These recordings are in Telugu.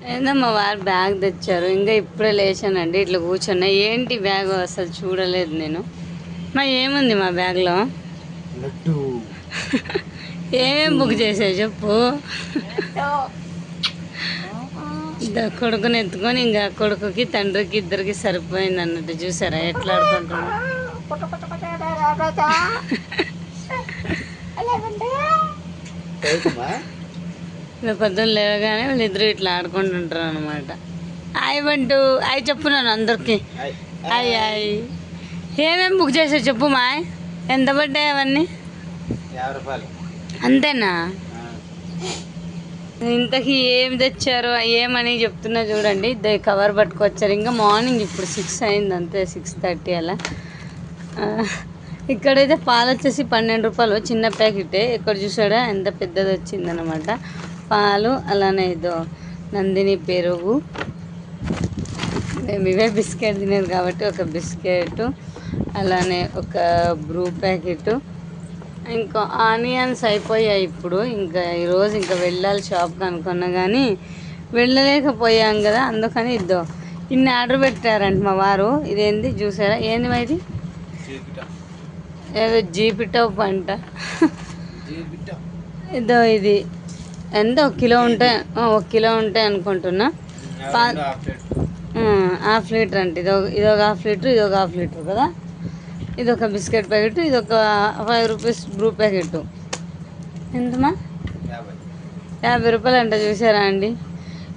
ఏందమ్మా వారు బ్యాగ్ తెచ్చారు? ఇంకా ఇప్పుడే లేచానండి ఇట్లా కూర్చున్నా. ఏంటి బ్యాగ్ అసలు చూడలేదు నేను. మా ఏముంది మా బ్యాగ్లో? ఏమేం బుక్ చేసావు చెప్పు? కొడుకుని ఎత్తుకొని ఇంకా కొడుకుకి తండ్రికి ఇద్దరికి సరిపోయింది అన్నట్టు చూసారా? ఎట్లా ఆడుకుంటున్నా ఇంకా పొద్దున్న లేవగానే వీళ్ళిద్దరు ఇట్లా ఆడుకుంటుంటారు అనమాట హాయ్ బంటు హాయ్ చెప్పు నన్ను అందరికి. హాయ్. హాయ్ ఏమేమి బుక్ చేసావు చెప్పు మాయ్. ఎంత పడ్డాయి అవన్నీ? అంతేనా. ఇంతకీ ఏం తెచ్చారో ఏమని చెప్తున్నా చూడండి. ఇద్దరు కవర్ పట్టుకొచ్చారు. ఇంకా మార్నింగ్ ఇప్పుడు సిక్స్ అయింది అంతే సిక్స్ థర్టీ అలా. ఇక్కడైతే పాలు వచ్చేసి పన్నెండు రూపాయలు. చిన్న ప్యాకెటే. ఇక్కడ చూసాడా? ఎంత పెద్దది వచ్చిందనమాట పాలు అలానే ఇదో నందిని పెరుగు. మేము ఇవే బిస్కెట్ తినేది కాబట్టి ఒక బిస్కెట్ అలానే ఒక బ్రూ ప్యాకెట్. ఇంకా ఆనియన్స్ అయిపోయాయి ఇప్పుడు. ఇంకా ఈరోజు ఇంకా వెళ్ళాలి షాప్కి అనుకున్నా కానీ వెళ్ళలేకపోయాం కదా అందుకని ఇద్దో ఇన్ని ఆర్డర్ పెట్టారంట మా వారు. ఇదేంది చూసారా? ఏంది మా ఇది జీబిట ఏదో జీపిటప్ అంట. జీబిట ఇదో ఇది ఎంత? ఒక కిలో ఉంటాయి ఆ, ఒక కిలో ఉంటాయి అనుకుంటున్నా. Half litre. అంటే ఇది ఇది ఒక హాఫ్ లీటర్ ఇది ఒక హాఫ్ లీటర్ కదా? ఇది ఒక బిస్కెట్ ప్యాకెట్ ఇది ఒక ఫైవ్ రూపీస్ బ్రూ ప్యాకెట్. ఎంతమా యాభై. రూపాయలు అంట చూసారా అండి?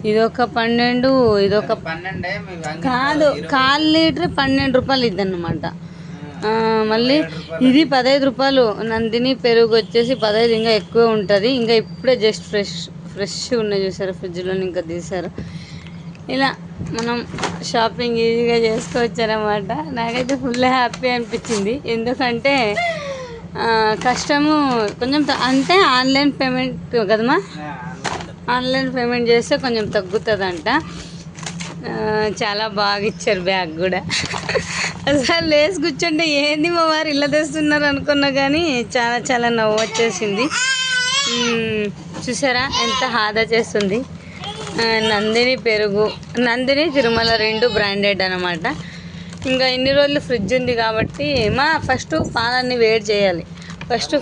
ఇది ఒక పన్నెండు ఇది ఒక పన్నెండే మీకు అంగడి కాదు కాల్ లీటర్ పన్నెండు రూపాయలు ఇద్దన్నమాట మళ్ళీ ఇది పదహైదు రూపాయలు. నందిని పెరుగు వచ్చేసి పదహైదు ఇంకా ఎక్కువ ఉంటుంది. ఇంకా ఇప్పుడే జస్ట్ ఫ్రెష్ ఫ్రెష్ ఉన్నాయి చూసారు ఫ్రిడ్జ్లో ఇంకా తీసారు ఇలా మనం షాపింగ్ ఈజీగా చేసుకోవచ్చనమాట. నాకైతే ఫుల్ హ్యాపీ అనిపించింది. ఎందుకంటే కష్టము కొంచెం అంటే ఆన్లైన్ పేమెంట్ కదమ్మా? ఆన్లైన్ పేమెంట్ చేస్తే కొంచెం తగ్గుతుందంట. అంట చాలా బాగా ఇచ్చారు బ్యాగ్ కూడా. అసలు లేసి కూర్చుంటే ఏంది మా వారు ఇలా తెస్తున్నారు అనుకున్నా కానీ చాలా చాలా నవ్వు వచ్చేసింది. చూసారా ఎంత హాదా చేస్తుంది. నందిని పెరుగు నందిని తిరుమల రెండు బ్రాండెడ్ అనమాట ఇంకా ఇన్ని రోజులు ఫ్రిడ్జ్ ఉంది కాబట్టి మా ఫస్ట్ పాలన్నీ వేడి చేయాలి. ఫస్ట్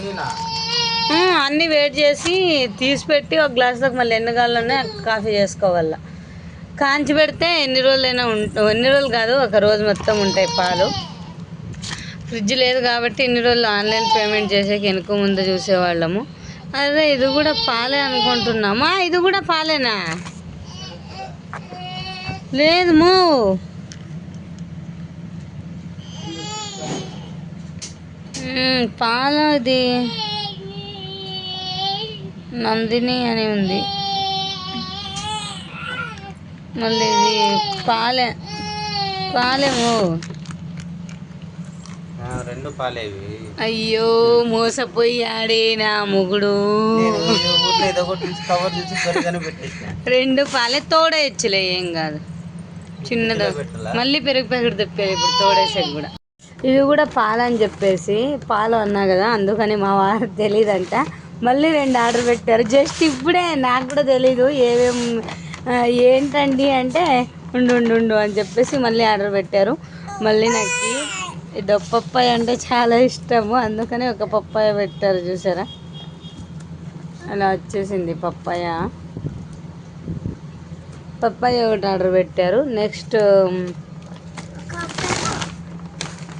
అన్నీ వేడి చేసి తీసి పెట్టి ఒక గ్లాస్లోకి మళ్ళీ ఎన్ని గాల్లోనే కాఫీ చేసుకోవాలి. కాంచి పెడితే ఎన్ని రోజులైనా ఉంటాయి ఎన్ని రోజులు కాదు ఒక రోజు మొత్తం ఉంటాయి పాలు. ఫ్రిడ్జ్ లేదు కాబట్టి ఇన్ని రోజులు ఆన్లైన్ పేమెంట్ చేసేకి వెనుక ముందు చూసేవాళ్ళము. అదే ఇది కూడా పాలే అనుకుంటున్నామా? ఇది కూడా పాలేనా? లేదు మూ. మ్మ్, ఇది? నందిని అని ఉంది. మళ్ళీ ఇది పాలే పాలేమో రెండు పాలేవి అయ్యో మోసపోయాడే నా మొగుడు. రెండు పాలే తోడేయచ్చులే ఏం కాదు. చిన్నది? మళ్ళీ పెరుగు ప్యాకెట్ తెప్పారు ఇప్పుడు తోడేసేది కూడా. ఇది కూడా పాలు అని చెప్పేసి పాలు అన్నా కదా అందుకని మా వారు తెలియదంట మళ్ళీ రెండు ఆర్డర్ పెట్టారు. జస్ట్ ఇప్పుడే నాకు కూడా తెలీదు ఏమేం ఆ, ఏంటండి అంటే ఉండు ఉండు ఉండు అని చెప్పేసి మళ్ళీ ఆర్డర్ పెట్టారు. మళ్ళీ నాకు ఇది పప్పాయ అంటే చాలా ఇష్టము. అందుకని ఒక పప్పాయ పెట్టారు చూసారా? అలా వచ్చేసింది పప్పాయ. పప్పాయ ఒకటి ఆర్డర్ పెట్టారు. నెక్స్ట్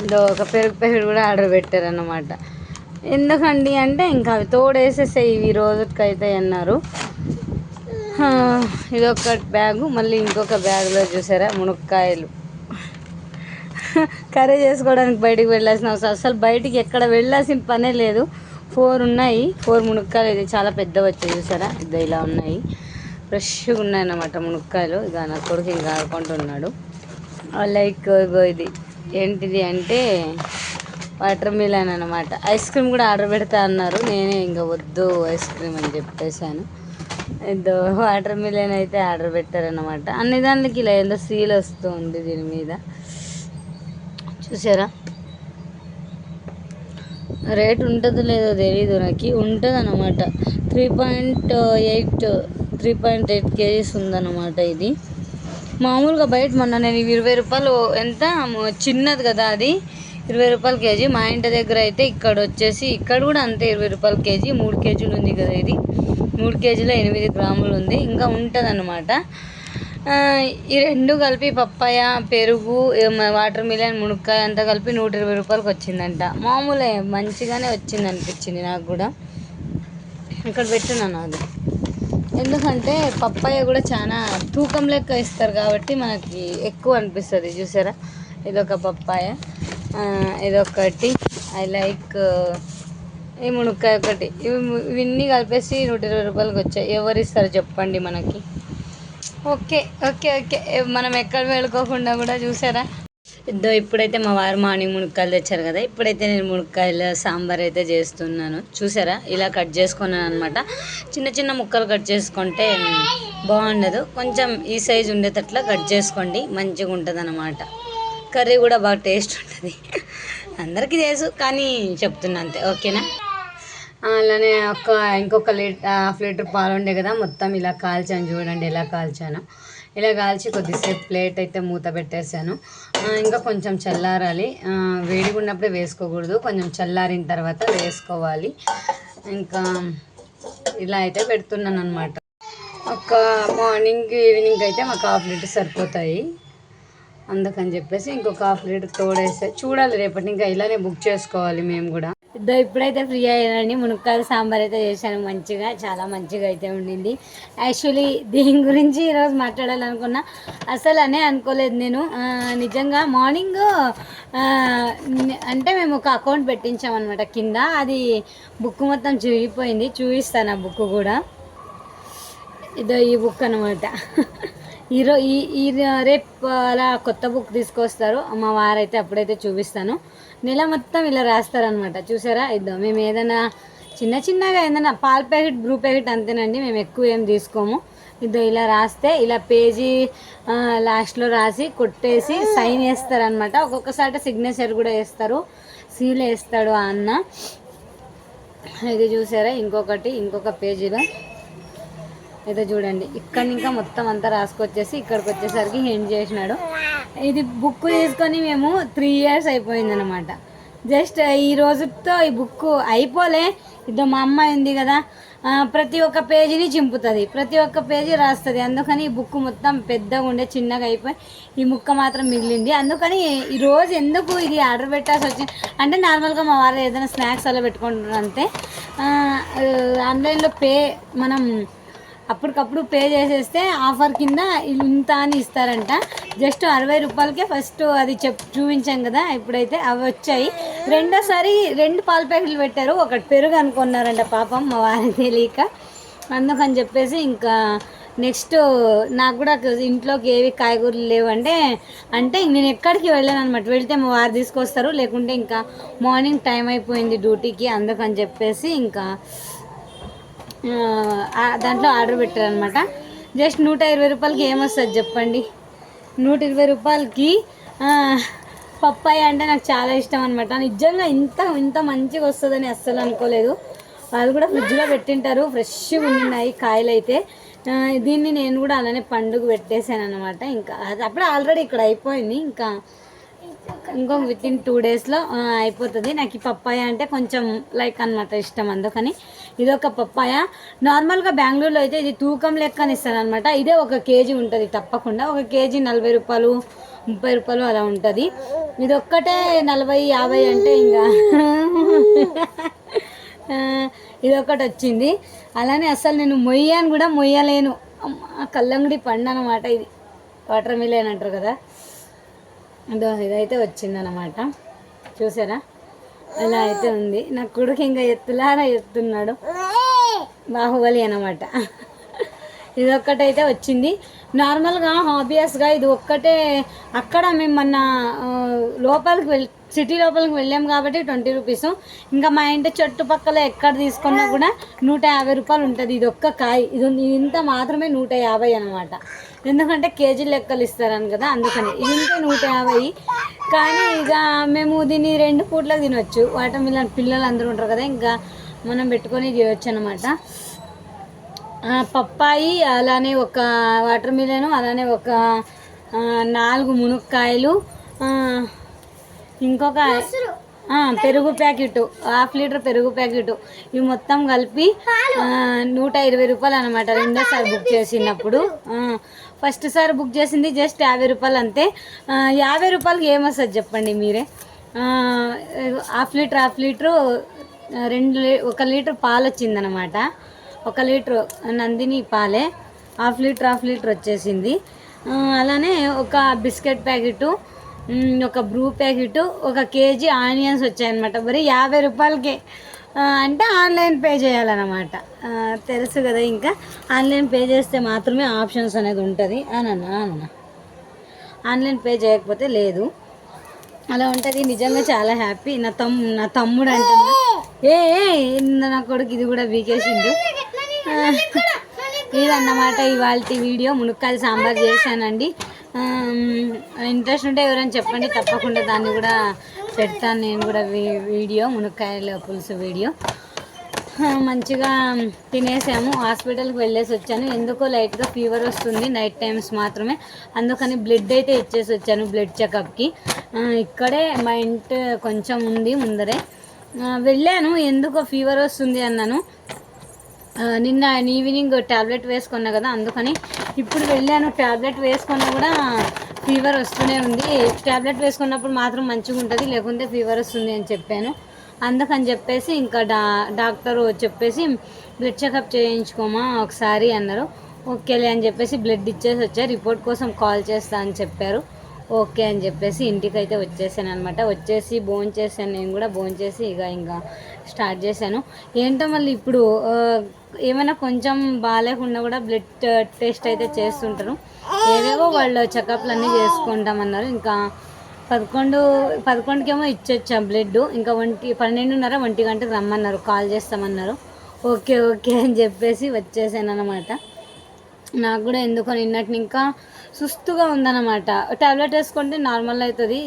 ఇదో ఒక పెరుగు ప్యాకెట్ కూడా ఆర్డర్ పెట్టారు అన్నమాట ఎందుకండి అంటే ఇంకా అవి తోడేసేసాయి ఈ రోజుకైతే అన్నారు. ఆ, బ్యాగు మళ్ళీ ఇంకొక బ్యాగ్లో చూసారా? మునక్కాయలు. కర్రీ చేసుకోవడానికి బయటికి వెళ్ళాల్సిన అవసరం. అసలు బయటికి ఎక్కడ వెళ్ళాల్సిన పనే లేదు. ఫోర్ ఉన్నాయి. ఫోర్ మునక్కాయలు. ఇది చాలా పెద్ద వచ్చాయి చూసారా? ఇది ఇలా ఉన్నాయి. ఫ్రెష్గా ఉన్నాయి అన్నమాట మునక్కాయలు. ఇక నా కొడుకు ఇంకా ఆడుకుంటున్నాడు. లైక్ ఇగో ఇది. ఏంటిది అంటే వాటర్ మిలన్ అనమాట ఐస్ క్రీమ్ కూడా ఆర్డర్ పెడతా అన్నారు. నేనే ఇంకా వద్దు ఐస్ క్రీమ్ అని చెప్పేశాను. ఏదో వాటర్ మిలన్ అయితే ఆర్డర్ పెట్టారనమాట అన్ని దానికి ఇలా ఏదో సీల్ వస్తుంది దీని మీద. చూసారా? రేట్ ఉంటుందో లేదో తెలీదు నాకు. ఉంటుంది అనమాట three point eight three point eight kgs ఉందన్నమాట ఇది. మామూలుగా బయట మొన్న నేను ఇరవై రూపాయలు ఎంత? చిన్నది కదా అది. ఇరవై రూపాయల కేజీ. మా ఇంటి దగ్గర అయితే ఇక్కడ వచ్చేసి ఇక్కడ కూడా అంతే ఇరవై రూపాయల కేజీ. మూడు కేజీలు ఉంది కదా ఇది. మూడు కేజీలో ఎనిమిది గ్రాములు ఉంది. ఇంకా ఉంటుంది ఈ రెండు కలిపి పప్పాయ పెరుగు వాటర్ మిలన్ మునక్కాయ అంతా కలిపి నూట ఇరవై రూపాయలకి వచ్చిందంట. మామూలే మంచిగానే వచ్చింది అనిపించింది నాకు కూడా. ఇక్కడ పెట్టున్నాను అది ఎందుకంటే పప్పాయ కూడా చాలా తూకం లెక్క ఇస్తారు కాబట్టి మనకి ఎక్కువ అనిపిస్తుంది. చూసారా? ఇదొక పప్పాయ. ఇదొకటి. ఐ లైక్ ఈ మునక్కాయ ఒకటి. ఇవి ఇవన్నీ కలిపేసి నూట ఇరవై రూపాయలకి వచ్చాయి. ఎవరు ఇస్తారు చెప్పండి మనకి. Okay okay okay. మనం ఎక్కడ వెళ్ళుకోకుండా కూడా చూసారా? ఇద్దో ఇప్పుడైతే మా వారు మార్నింగ్ మునక్కాయలు తెచ్చారు కదా. ఇప్పుడైతే నేను మునక్కాయల సాంబార్ అయితే చేస్తున్నాను. చూసారా? ఇలా కట్ చేసుకున్నాను అనమాట చిన్న చిన్న ముక్కలు కట్ చేసుకుంటే బాగుండదు. కొంచెం ఈ సైజు ఉండేటట్లా కట్ చేసుకోండి. మంచిగా ఉంటుంది అనమాట కర్రీ కూడా బాగా టేస్ట్ ఉంటుంది. అందరికీ తెలుసు కానీ చెప్తున్నా అంతే. ఓకేనా? అలానే ఒక ఇంకొక లీటర్ హాఫ్ లీటర్ పాలు ఉండే కదా మొత్తం ఇలా కాల్చాను చూడండి ఎలా కాల్చాను. ఇలా కాల్చి కొద్దిసేపు ప్లేట్ అయితే మూత పెట్టేశాను. ఇంకా కొంచెం చల్లారాలి. వేడిగా ఉన్నప్పుడే వేసుకోకూడదు. కొంచెం చల్లారిన తర్వాత వేసుకోవాలి. ఇంకా ఇలా అయితే పెడుతున్నాను అనమాట ఒక మార్నింగ్ ఈవినింగ్ అయితే మాకు హాఫ్ లీటర్ సరిపోతాయి. అందుకని చెప్పేసి ఇంకొక హాఫ్ లీటర్ తోడేస్తే చూడాలి రేపటి ఇంకా ఇలానే బుక్ చేసుకోవాలి మేము కూడా. ఇద్దో ఇప్పుడైతే ఫ్రీ అయ్యానండి. మునక్కాయల సాంబార్ అయితే చేశాను. మంచిగా చాలా మంచిగా అయితే ఉండింది. యాక్చువల్లీ దీని గురించి ఈరోజు మాట్లాడాలనుకున్నా అసలు అనే అనుకోలేదు నేను. నిజంగా మార్నింగ్ అంటే మేము ఒక అకౌంట్ పెట్టించామన్నమాట కింద. అది బుక్ మొత్తం చూయిపోయింది చూపిస్తాను ఆ బుక్ కూడా. ఇదో ఈ బుక్ అనమాట ఈరో ఈ ఈ రేపు అలా కొత్త బుక్ తీసుకొస్తారు. మా వారైతే అప్పుడైతే చూపిస్తాను. నెల మొత్తం ఇలా రాస్తారనమాట చూసారా? ఇద్దాం మేము ఏదైనా చిన్న చిన్నగా ఏదైనా పాల ప్యాకెట్ బ్రూ ప్యాకెట్ అంతేనండి. మేము ఎక్కువ ఏం తీసుకోము. ఇదో ఇలా రాస్తే ఇలా పేజీ లాస్ట్లో రాసి కొట్టేసి సైన్ వేస్తారనమాట ఒక్కొక్కసారి సిగ్నేచర్ కూడా వేస్తారు. సీల్ వేస్తాడు ఆ అన్న. ఇది చూసారా? ఇంకొకటి ఇంకొక పేజీలో. అయితే చూడండి. ఇక్కడ ఇంకా మొత్తం అంతా రాసుకొచ్చేసి ఇక్కడికి వచ్చేసరికి హెండ్ చేసినాడు. ఇది బుక్ తీసుకొని మేము త్రీ ఇయర్స్ అయిపోయింది అనమాట జస్ట్ ఈ రోజుతో ఈ బుక్ అయిపోలే. ఇద్దరు మా అమ్మాయి ఉంది కదా ప్రతి ఒక్క పేజీని చింపుతుంది. ప్రతి ఒక్క పేజీ రాస్తుంది. అందుకని ఈ బుక్ మొత్తం పెద్దగా ఉండే చిన్నగా అయిపోయి ఈ ముక్క మాత్రం మిగిలింది. అందుకని ఈరోజు ఎందుకు ఇది ఆర్డర్ పెట్టాల్సి వచ్చింది? అంటే నార్మల్గా మా వారు ఏదైనా స్నాక్స్ అలా పెట్టుకుంటారు అంతే. ఆన్లైన్లో పే మనం అప్పటికప్పుడు పే చేసేస్తే ఆఫర్ కింద ఇంత అని ఇస్తారంట. జస్ట్ అరవై రూపాయలకే ఫస్ట్ అది చెప్ చూపించాం కదా ఇప్పుడైతే అవి వచ్చాయి. రెండోసారి రెండు పాల ప్యాకెట్లు పెట్టారు. ఒకటి పెరుగు అనుకున్నారంట పాపం మా వారి తెలియక. అందుకని చెప్పేసి ఇంకా నెక్స్ట్ నాకు కూడా ఇంట్లోకి ఏవి కాయగూరలు లేవంటే అంటే నేను ఎక్కడికి వెళ్ళాను అనమాట వెళ్తే మా వారు తీసుకొస్తారు. లేకుంటే ఇంకా మార్నింగ్ టైం అయిపోయింది డ్యూటీకి అందుకని చెప్పేసి ఇంకా దాంట్లో ఆర్డర్ పెట్టారనమాట జస్ట్ నూట ఇరవై రూపాయలకి ఏమొస్తుంది చెప్పండి? నూట ఇరవై రూపాయలకి పప్పాయ అంటే నాకు చాలా ఇష్టం అనమాట నిజంగా ఇంత ఇంత మంచిగా వస్తుందని అస్సలు అనుకోలేదు. వాళ్ళు కూడా ఫ్రిడ్జ్లో పెట్టింటారు ఫ్రెష్గా ఉన్నాయి కాయలు అయితే దీన్ని నేను కూడా అలానే పండుగ పెట్టేశాను అనమాట ఇంకా అది అప్పుడే ఆల్రెడీ ఇక్కడ అయిపోయింది. ఇంకా ఇంకో విత్ ఇన్ టూ డేస్లో అయిపోతుంది. నాకు ఈ పప్పాయ అంటే కొంచెం లైక్ అన్నమాట ఇష్టం అందుకని. ఇది ఒక పప్పాయ నార్మల్గా బెంగళూరులో అయితే ఇది తూకం లెక్కని ఇస్తారు అనమాట ఇదే ఒక కేజీ ఉంటుంది తప్పకుండా. ఒక కేజీ నలభై రూపాయలు ముప్పై రూపాయలు అలా ఉంటుంది. ఇది ఒక్కటే నలభై యాభై అంటే ఇంకా. ఇది ఒకటి వచ్చింది. అలానే అసలు నేను మొయ్యాను కూడా మొయ్యలేను. అమ్మ, కల్లంగుడి పండు అనమాట ఇది. వాటర్ మిలే అంటారు కదా. అదో ఇదైతే వచ్చిందనమాట. చూసారా? ఇలా అయితే ఉంది. నా కొడుకు ఇంకా ఎత్తులారా ఎత్తున్నాడు. బాహుబలి అనమాట. ఇది ఒక్కటైతే వచ్చింది. నార్మల్గా హాబియస్గా ఇది ఒక్కటే అక్కడ మేము మొన్న లోపలికి వెళ్ళి సిటీ లోపలికి వెళ్ళాం కాబట్టి ట్వంటీ రూపీస్. ఇంకా మా ఇంటి చుట్టుపక్కల ఎక్కడ తీసుకున్నా కూడా నూట యాభై రూపాయలు ఉంటుంది. ఇది ఒక్క కాయ. ఇది ఇంత మాత్రమే నూట యాభై అనమాట ఎందుకంటే కేజీ లెక్కలు ఇస్తారని కదా అందుకని. ఇది ఉంటే నూట యాభై. కానీ ఇక మేము దీన్ని రెండు పూట్లకు తినొచ్చు. వాటర్ మిల్లన్ పిల్లలు అందరూ ఉంటారు కదా ఇంకా మనం పెట్టుకొని చేయొచ్చు అనమాట పప్పాయి అలానే ఒక వాటర్ మిలన్ అలానే ఒక నాలుగు మునక్కాయలు ఇంకొక పెరుగు ప్యాకెట్ హాఫ్ లీటర్ పెరుగు ప్యాకెట్. ఇవి మొత్తం కలిపి నూట ఇరవై రూపాయలు అనమాట రెండోసారి బుక్ చేసినప్పుడు. ఫస్ట్ సారి బుక్ చేసింది జస్ట్ యాభై రూపాయలు అంతే యాభై రూపాయలకి ఏమొస్తుంది చెప్పండి మీరే? హాఫ్ లీటర్ హాఫ్ లీటరు రెండు ఒక లీటర్ పాలు వచ్చిందనమాట ఒక లీటర్ నందిని పాలే హాఫ్ లీటర్ హాఫ్ లీటర్ వచ్చేసింది. అలానే ఒక బిస్కెట్ ప్యాకెట్ ఒక బ్రూ ప్యాకెట్ ఒక కేజీ ఆనియన్స్ వచ్చాయన్నమాట. మరి యాభై రూపాయలకే. అంటే ఆన్లైన్ పే చేయాలన్నమాట. తెలుసు కదా ఇంకా. ఆన్లైన్ పే చేస్తే మాత్రమే ఆప్షన్స్ అనేది ఉంటుంది. అనన్నా అనన్నా. ఆన్లైన్ పే చేయకపోతే లేదు. అలా ఉంటుంది. నిజంగా చాలా హ్యాపీ. నా తమ్ నా తమ్ముడు అంటున్నా. ఏ నా కొడుకు ఇది కూడా వీకేసిండు. ఇదన్నమాట ఇవాళ వీడియో. మునక్కాయలు సాంబార్ చేశానండి. ఇంట్రెస్ట్ ఉంటే ఎవరైనా చెప్పండి తప్పకుండా దాన్ని కూడా పెడతాను నేను కూడా వీ- వీడియో మునక్కాయల పులుసు వీడియో. మంచిగా తినేసాము. హాస్పిటల్కి వెళ్ళేసి వచ్చాను. ఎందుకో లైట్గా ఫీవర్ వస్తుంది నైట్ టైమ్స్ మాత్రమే. అందుకని బ్లడ్ అయితే ఇచ్చేసి వచ్చాను బ్లడ్ చెకప్కి. ఇక్కడే మా ఇంటి కొంచెం ఉంది ముందరే. వెళ్ళాను. ఎందుకో ఫీవర్ వస్తుంది అన్నాను. నిన్న ఈవినింగ్ ట్యాబ్లెట్ వేసుకున్నా కదా అందుకని ఇప్పుడు వెళ్ళాను. ట్యాబ్లెట్ వేసుకున్నా కూడా ఫీవర్ వస్తూనే ఉంది. ట్యాబ్లెట్ వేసుకున్నప్పుడు మాత్రం మంచిగా ఉంటుంది లేకుంటే ఫీవర్ వస్తుంది అని చెప్పాను. అందుకని చెప్పేసి ఇంకా డా డాక్టర్ చెప్పేసి బ్లడ్ చెకప్ చేయించుకోమా ఒకసారి అన్నారు. ఓకేలే అని చెప్పేసి బ్లడ్ ఇచ్చేసి వచ్చారు రిపోర్ట్ కోసం కాల్ చేస్తా అని చెప్పారు. ఓకే అని చెప్పేసి ఇంటికి అయితే వచ్చేసాను అనమాట వచ్చేసి భోజనం చేశాను నేను కూడా భోజనం చేసి ఇక ఇంకా స్టార్ట్ చేశాను. ఏంటో మళ్ళీ ఇప్పుడు ఏమైనా కొంచెం బాగాలేకుండా కూడా బ్లడ్ టెస్ట్ uh, అయితే చేస్తుంటారు. ఏవేవో వాళ్ళు చెకప్లు అన్నీ చేసుకుంటామన్నారు. ఇంకా పదకొండు పదకొండుకేమో ఇచ్చొచ్చాం బ్లడ్ ఇంకా ఒంటి పన్నెండున్నర ఒంటి గంటకు రమ్మన్నారు. కాల్ చేస్తామన్నారు. ఓకే ఓకే అని చెప్పేసి వచ్చేసాను అనమాట నాకు కూడా ఎందుకో నిన్నటి ఇంకా సుస్తుగా ఉందన్నమాట. టాబ్లెట్ వేసుకుంటే నార్మల్ అవుతుంది.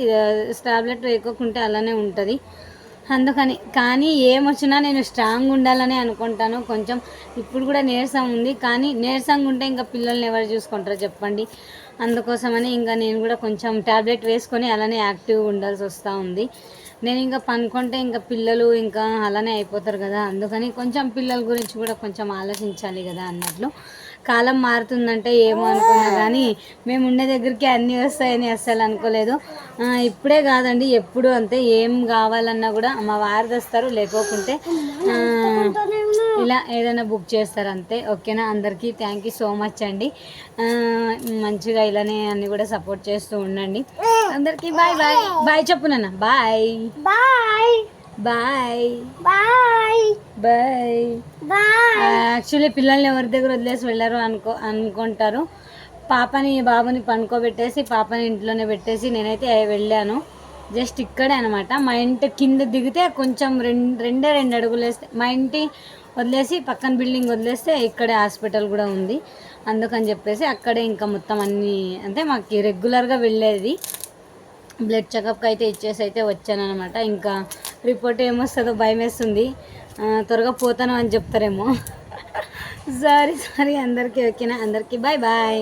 టాబ్లెట్ వేయకుంటే అలానే ఉంటుంది. అందుకని. కానీ ఏమొచ్చినా నేను స్ట్రాంగ్ ఉండాలని అనుకుంటాను. కొంచెం ఇప్పుడు కూడా నీరసం ఉంది. కానీ నీరసంగా ఉంటే ఇంకా పిల్లల్ని ఎవరు చూసుకుంటారో చెప్పండి. అందుకోసమని ఇంకా నేను కూడా కొంచెం ట్యాబ్లెట్ వేసుకొని అలానే యాక్టివ్గా ఉండాల్సి వస్తూ ఉంది. నేను ఇంకా పనుకుంటే ఇంకా పిల్లలు ఇంకా అలానే అయిపోతారు కదా. అందుకని కొంచెం పిల్లల గురించి కూడా కొంచెం ఆలోచించాలి కదా అన్నట్లు. కాలం మారుతుందంటే ఏమో అనుకున్నా కానీ మేము ఉండే దగ్గరికి అన్నీ వస్తాయని అస్సలు అనుకోలేదు. ఇప్పుడే కాదండి ఎప్పుడు అంతే ఏం కావాలన్నా కూడా మా వారు తెస్తారు లేకోకుంటే ఇలా ఏదైనా బుక్ చేస్తారు అంతే. ఓకేనా? అందరికీ థ్యాంక్ యూ సో మచ్ అండి. మంచిగా ఇలానే అన్ని కూడా సపోర్ట్ చేస్తూ ఉండండి. అందరికీ bye bye bye చెప్పునన్నా bye. Bye. Bye bye bye bye actually పిల్లల్ని ఎవరి దగ్గర వదిలేసి వెళ్ళారు అనుకో అనుకుంటారు. పాపని బాబుని పనుకోబెట్టేసి పాపని ఇంట్లోనే పెట్టేసి నేనైతే వెళ్ళాను. జస్ట్ ఇక్కడే అనమాట మా ఇంటి కింద దిగితే కొంచెం రెండు రెండే రెండు అడుగులు వేస్తే మా ఇంటి వదిలేసి పక్కన బిల్డింగ్ వదిలేస్తే ఇక్కడే హాస్పిటల్ కూడా ఉంది. అందుకని చెప్పేసి అక్కడే ఇంకా మొత్తం అన్నీ అంటే మాకు రెగ్యులర్గా వెళ్ళేది. బ్లడ్ చెకప్కి అయితే ఇచ్చేసి అయితే వచ్చాను అనమాట ఇంకా రిపోర్ట్ ఏమొస్తుందో భయం వేస్తుంది త్వరగా పోతాను అని చెప్తారేమో. సారీ సారీ అందరికీ ఓకేనా? అందరికీ బాయ్ బాయ్